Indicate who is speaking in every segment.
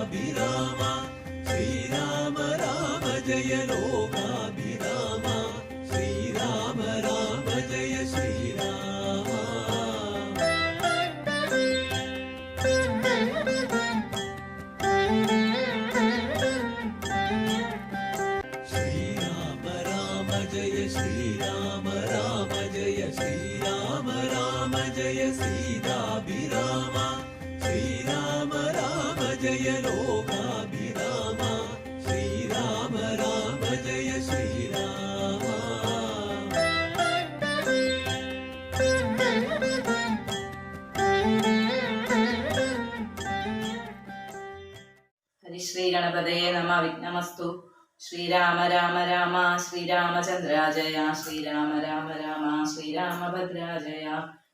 Speaker 1: സീതാഭിരാമ ശ്രീരാമ രാമ ജയ ലോകാഭിരാമ ജയ ലോകാഭിരാമ. ശ്രീരാമ രാമ ജയ ശ്രീരാമ.
Speaker 2: ഹരിശ്രീ ഗണപതയെ നമ വിഘ്നമസ്തു. ശ്രീരാമ രാമ രാമ ശ്രീരാമചന്ദ്രാജയ ശ്രീരാമ രാമ രാമ ശ്രീരാമഭദ്രാജയ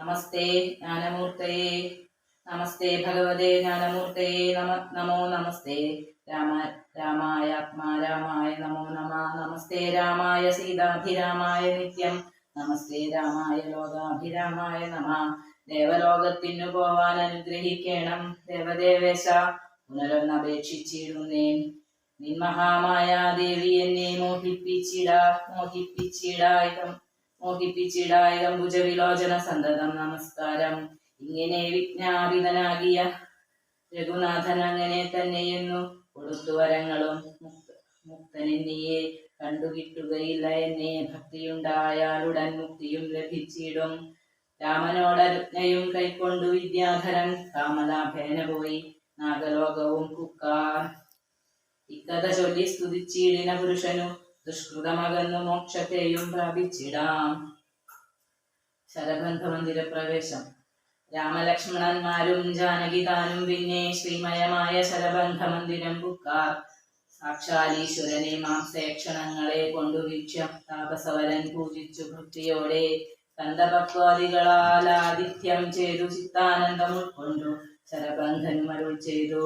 Speaker 2: നമസ്തേ ജ്ഞാനമൂർത്തയെ. നമസ്തേ ഭഗവതേ ജ്ഞാനമൂർത്തയെ. നമ നമോ നമസ്തേ. രാമ രാമായ ആത്മാ രാമായ നമോ നമ. നമസ്തേ രാമായ സീതാഭിരാമായ നിത്യം. നമസ്തേ രാമായ ലോകാഭിരാമായ നമ. ദേവലോകത്തിനു പോവാൻ അനുഗ്രഹിക്കണം. ദേവദേവേശ പുനരൊന്നപേക്ഷിച്ചിടുന്നേൻ. നിൻമഹാമായ ദേവി എന്നെ മോഹിപ്പിച്ചിട മോഹിപ്പിച്ചിടായകം മോഹിപ്പിച്ചിടായകം സന്തതം. നമസ്കാരം. ഇങ്ങനെ വിജ്ഞാപിതനാകിയ രഘുനാഥൻ അങ്ങനെ തന്നെയെന്നു കൊടുത്തു വരങ്ങളും മുക്ത മുക്തനെന്നിയെ കണ്ടുകിട്ടുകയില്ല. എന്നെ ഭക്തിയുണ്ടായാലുടൻ മുക്തിയും ലഭിച്ചിടും. രാമനോടരുജ്ഞയും കൈക്കൊണ്ടു വിദ്യാധരൻ കാമലാഭേന പോയി നാഗലോകവും കുക്കാർ ഇക്കഥ ചൊല്ലി സ്തുതിച്ചിടിന പുരുഷനു ദുഷ്കൃതമകന്നു മോക്ഷത്തെയും പ്രാപിച്ചിടാം. ശരബന്ധ മന്ദിര പ്രവേശം രാമലക്ഷ്മണന്മാരും ജാനകിതാനും പിന്നെ ശ്രീമയമായ ശരബന്ധമന്ദിരം മന്ദിരം പുക്കാർ സാക്ഷാലീശ്വരനെ മാംസേക്ഷണങ്ങളെ കൊണ്ടു വീക്ഷ്യം താപസവരൻ പൂജിച്ചു ഭക്തിയോടെ കന്ദപക്വാദികളാൽ ആതിഥ്യം ചെയ്തു ചിത്താനന്ദം ഉൾക്കൊണ്ടു ശരബന്ധനും അരുൾ ചെയ്തു.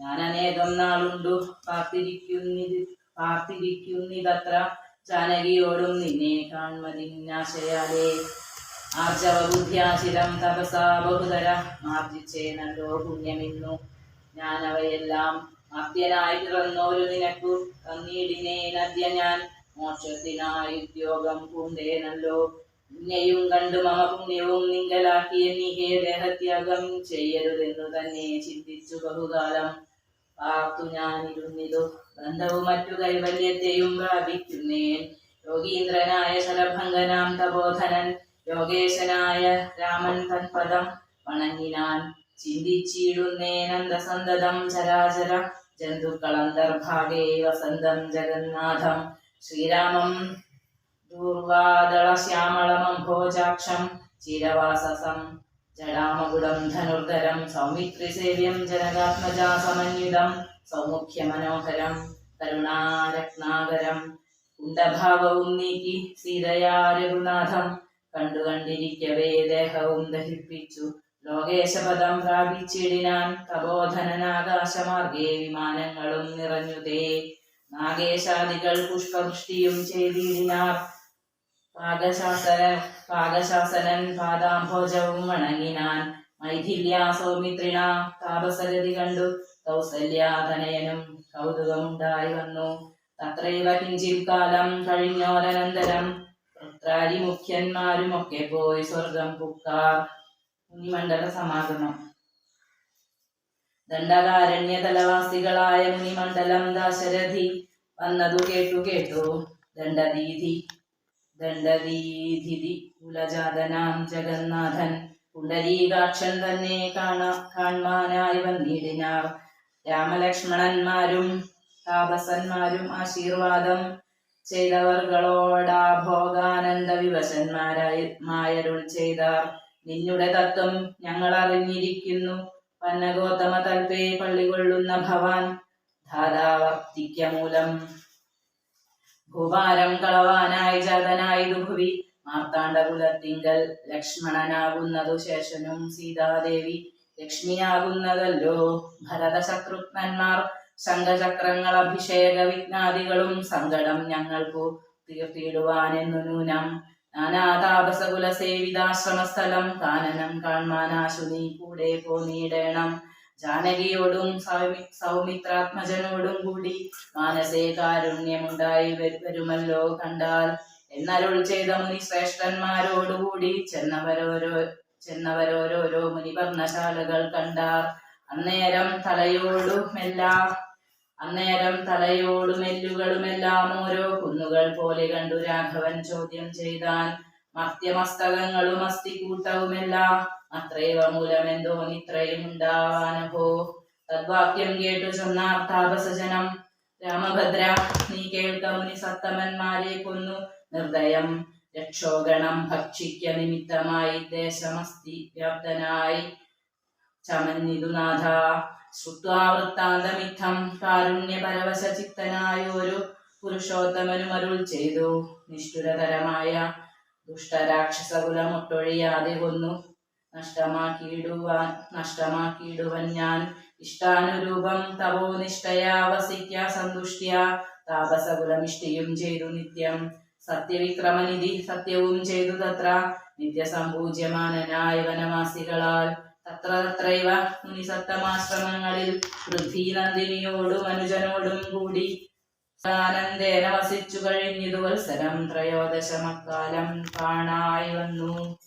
Speaker 2: ഞാൻ അനേകം നാളുണ്ടു പാർത്തിരിക്കുന്നിത് പാർത്തിരിക്കുന്നിതത്ര ജാനകിയോടും നിന്നെ കാൺമതിന്നാശയാലേ ആർജവ ബുദ്ധ്യാചിരം തപസാ ബഹുതര മാർജിച്ചേനല്ലോ പുണ്യമിന്നു. ഞാൻ അവയെല്ലാം പിറന്നോരു നിനക്കു തന്നീടിനേനദ്യ ഞാൻ. മോക്ഷത്തിനായി ഉദ്യോഗം പൂണ്ടേനല്ലോ നിന്നെയും കണ്ടു മമ പുണ്യവും നിങ്കലാക്കിയ നീഹേ ദേഹത്യാഗം ചെയ്യരുതെന്നു തന്നെ ചിന്തിച്ചു ബഹുകാലം. പാർത്തു ഞാനിരുന്നിതു. ബന്ധവും മറ്റു കൈവല്യത്തെയും പ്രാപിക്കുന്നേൻ യോഗീന്ദ്രനായ ശരഭംഗനാം തബോധനൻ യോഗേശനായ രാമൻ തൻപദം വണങ്ങിനാൻ. ചിന്തിച്ചിടുന്നേനന്ദസന്തതം ചരാചര ജന്തുക്കളന്തർഭാഗേ വസന്തം ജഗന്നാഥം. ശ്രീരാമം ദൂർവാദളശ്യാമളമംഭോജാക്ഷം ചിരവാസസം ജടാമകുടം ധനുർധരം സൗമിത്രിസേവ്യം ജനകാത്മജാ സമന്വിതം സൗമുഖ്യമനോഹരം കരുണാരത്നാകരം. കുണ്ടഭാവവും നീക്കി സീതയാ രഘുനാഥം കണ്ടു കണ്ടിരിക്കവേ ദേഹവും ദഹിപ്പിച്ചു. ലോകേശപദം പ്രാപിച്ചിടിനാൻ തപോധനനാകാശമാർഗേ വിമാനങ്ങളും നിറഞ്ഞുതേ നാഗേശാദികൾ പുഷ്പവൃഷ്ടിയും ചെയ്തിടിനാർ പാകശാസന പാകശാസനൻ പാദാംഭോജവും വണങ്ങിനാൻ. മൈഥില്യ സൗമിത്രിണ താപസരതി കണ്ടു. കൗസല്യാതനയനും കൗതുകമുണ്ടായി വന്നു. തത്രൈവ കിഞ്ചിത് കാലം കഴിഞ്ഞോരനന്തരം. പുത്രാരി മുഖ്യന്മാരുമൊക്കെ പോയി സ്വർഗം പുക്കാർ. മുനിമണ്ഡല സമാഗമം. ദണ്ഡകാരണ്യതലവാസികളായ മുനിമണ്ഡലം ദാശരഥി വന്നതു കേട്ടു കേട്ടു ദണ്ഡദീധി. ദണ്ഡദീധിതി കുലജാതനാം ജഗന്നാഥൻ. പുണ്ടരീകാക്ഷൻ തന്നെ കാണ കാണാനായി വന്നിടിനാർ. രാമലക്ഷ്മണന്മാരും താപസന്മാരും ആശീർവാദം ചെയ്തവർകളോടാ ഭോഗാനന്ദ വിവശന്മാരായി മായരുൾ ചെയ്താർ. നിന്നുടെ തത്വം ഞങ്ങൾ അറിഞ്ഞിരിക്കുന്നു പന്നഗോതമ തൽപേ പള്ളികൊള്ളുന്ന ഭവാൻ. ധാരാവർത്തിക്ക മൂലം ഭൂഭാരം കളവാനായി ജാതനായി ഭുവി മാർത്താണ്ഡകുലത്തിങ്കൽ ലക്ഷ്മണനാകുന്നതു ശേഷനും സീതാദേവി ലക്ഷ്മിയാകുന്നതല്ലോ. ഭരത ശത്രുഘ്നന്മാർ ശംഖചക്രങ്ങൾ അഭിഷേക വിജ്ഞാദികളും സങ്കടം ഞങ്ങൾക്കു തീർത്തിയിടുവാനെന്നു നൂനം. നാനാതാപസകുല സേവിതാശ്രമസ്ഥലം കാനനം കാൺമാനാശു നീ കൂടെ പോനീടേണം ജാനകിയോടും സൗമി സൗമിത്രാത്മജനോടും കൂടി മാനസേ കാരുണ്യമുണ്ടായി വരു- വരുമല്ലോ കണ്ടാൽ. എന്നരുൾ ചെയ്ത മുനി ശ്രേഷ്ഠന്മാരോടുകൂടി ചെന്നവരോരോ ചെന്നവരോരോരോ മുനി പർണശാലകൾ കണ്ടാർ. അന്നേരം തലയോടുമെല്ലാം അന്നേരം തലയോടുമെല്ലുകളുമെല്ലാം ഓരോ കുന്നുകൾ പോലെ കണ്ടു രാഘവൻ ചോദ്യം ചെയ്താൻ. മർത്യമസ്തകങ്ങളും അത്രയവ അത്രൈവ മൂലമെന്തോ നിത്രയും ഉണ്ടാവാനഹോ തദ്വാക്യം കേട്ടു ചെന്ന താപസജനം. രാമഭദ്ര നീ കേൾക്ക മുനി സത്തമന്മാരെ കൊന്നു. നിർദയം രക്ഷോഗണം ഭക്ഷിക്ക നിമിത്തമായി ദേശമസ്തി വ്യാപ്തനായി. ചമന്നിതുനാഥ ശ്രുത്വാവൃത്താന്തമിത്തം ശ്രുത്വാ വൃത്താന്തമിത്തം കാരുണ്യപരവശ ചിത്തനായൊരു പുരുഷോത്തമനും അരുൾ ചെയ്തു. നിഷ്ഠുരതരമായ ദുഷ്ടരാക്ഷസകുലമൊട്ടൊഴിയാതെ കൊന്നു. നഷ്ടമാക്കിയിടുവാൻ നഷ്ടമാക്കിയിടുവൻ ഞാൻ. ഇഷ്ടാനുരൂപം തവോ നിഷ്ഠയാ വസിക്ക സന്തുഷ്ട്യ. താപസകുലമിഷ്ടിയും ചെയ്തു നിത്യം. സത്യവിക്രമനിധി സത്യവും ചെയ്തു തത്ര. നിത്യസംപൂജ്യമാനനായ വനവാസികളാൽ. തത്ര തത്രൈവ മുനിസത്തമാശ്രമങ്ങളിൽ പൃഥ്വി നന്ദിനിയോടും അനുജനോടും കൂടി ആനന്ദേന വസിച്ചു കഴിഞ്ഞിതു വത്സരം ത്രയോദശമക്കാലം കാണായി വന്നു.